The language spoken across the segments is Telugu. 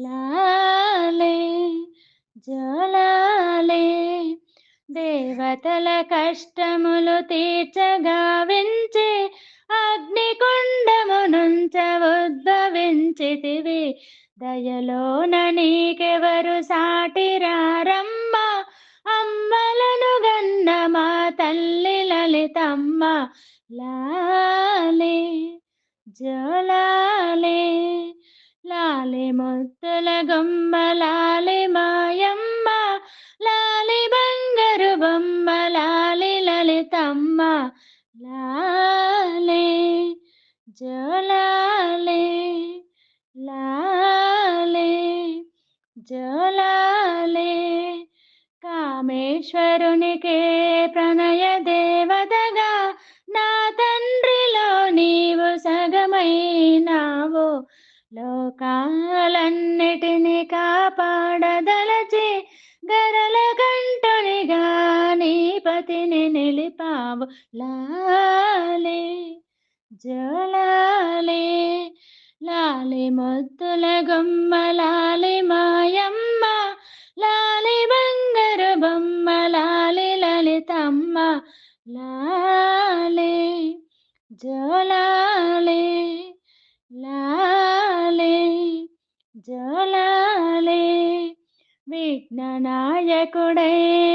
లాలే జలాలే దేవతల కష్టములు తీర్చగా వించే అగ్నికుండము నుంచ ఉద్భవించితివి. దయలోన నీకెవరు సాటిరారమ్మ? అమ్మలను గన్న మా తల్లి లలితమ్మ. లాలే జలాలే లాలి ముద్దుల గొమ్మ లాలి మాయమ్మ లాలి బంగారు బొమ్మ లాలి లలితమ్మ లాలే జోలాలే లాలే జోలాలే. కామేశ్వరునికే ప్రణయ దేవతగా లోకాలన్నిటిని కాపాడదలచి గరల కంటునిగా నీ పతిని నిలిపావు లాలే జలాలే లాలి ముద్దుల గుమ్మ లాలి మాయమ్మ లాలి బంగారు బొమ్మ లాలి లలితమ్మ లాలే జోలాలే లా జోలాలే విఘ్ననాయకుడై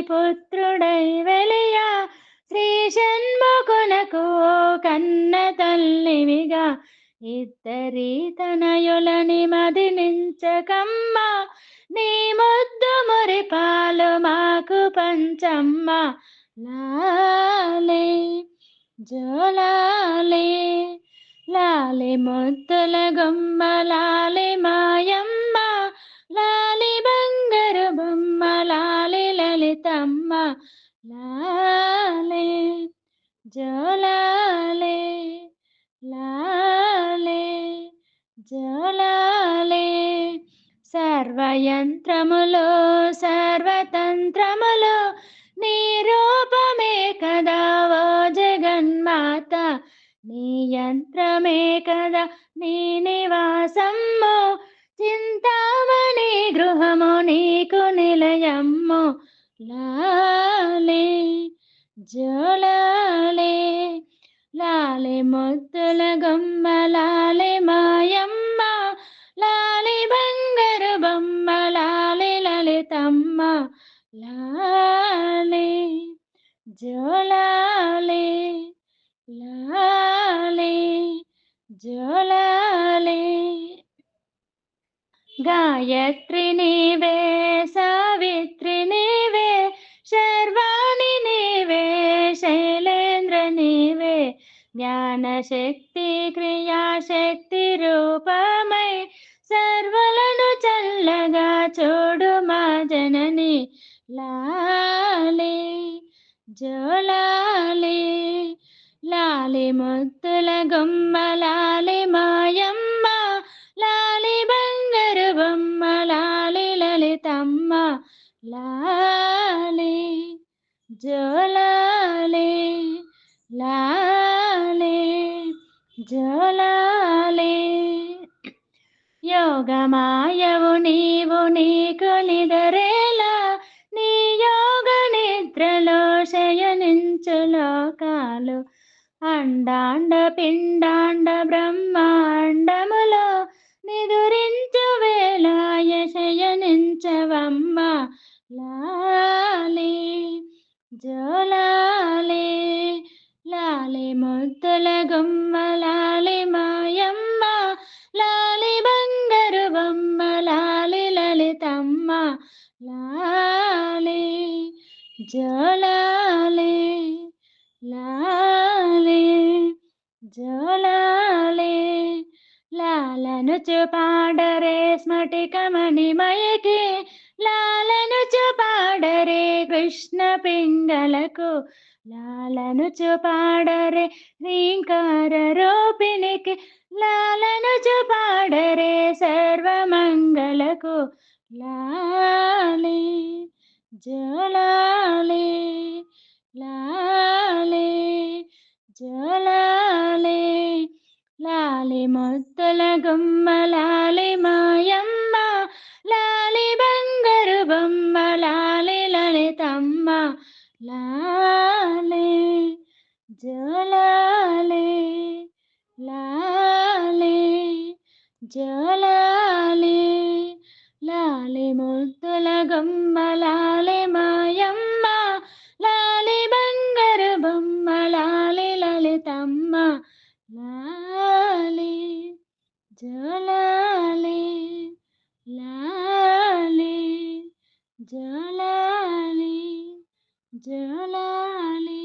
పుత్రుడై వెలియా. శ్రీ షణ్ముఖునకు కన్న తల్లివిగా ఇద్దరి తనయులని మదినించకమ్మ. నీ ముద్దు మురి పాలు మాకు పంచమ్మ. లాలే జోలాలే లాలి ముద్దుల గుమ్మ లాలి మాయమ్మ లాలి బంగారు బొమ్మ లాలి లలితమ్మ లాలే జోలాలే లాలే జోలాలే. సర్వయంత్రములో సర్వతంత్రములో నీ రూపమే కదా ఓ జగన్మాత. నీ యంత్రమే కదా నీ నివాసము చింతామణి గృహము నీకు నిలయము లాలే జోలాలే లాలే మొత్తుల గొమ్మ లాలే మాయమ్మ లాలి బంగారు బొమ్మ లాలి లలితమ్మ. లాలే జోలాలే జోలాలే గాయత్రి నీవే సావిత్రి నీవే శర్వాణి నీవే శైలేంద్ర నీవే జ్ఞానశక్తి క్రియాశక్తి రూపమై సర్వలను చల్లగా చూడు మా జనని లాలే జోలాలే. లాలి ముద్దుల గుమ్మ లాలి మాయమ్మ లాలి బంగారు బొమ్మ లాలి లలితమ్మ లాలి జోలాలి లాలి జోలాలి. యోగమాయవు నీవు నీకు నిదరేలా నీ యోగ నిద్రలో శయనించు లోకాలు అండాండ పిండాండ బ్రహ్మాండములో నిదురించు వేలాయ శయనించవమ్మ లాలే జోలాలే లాలి ముద్దుల గుమ్మ లాలి మాయమ్మ లాలి బంగారు బొమ్మ లాలి లలితమ్మ. లాలి జోలాలే జోలాలే లాలను చూపాడరే స్మటిక మణిమయకి లాలను చూపాడరే కృష్ణ పింగళకు లాలను చూపాడరే రీంకార రూపిణికి లాలను చూపాడరే సర్వమంగళకు లాలి జోలాలి లాలి జోలా లాలి మొత్తల గుమ్మ లాలి మాయమ్మ లాలి బంగారు బొమ్మ లాలి లలితమ్మ లాలే జలాలే లాలే జలాలే లాలి మొత్త జలాలే లాలే జలాలే జలాలే.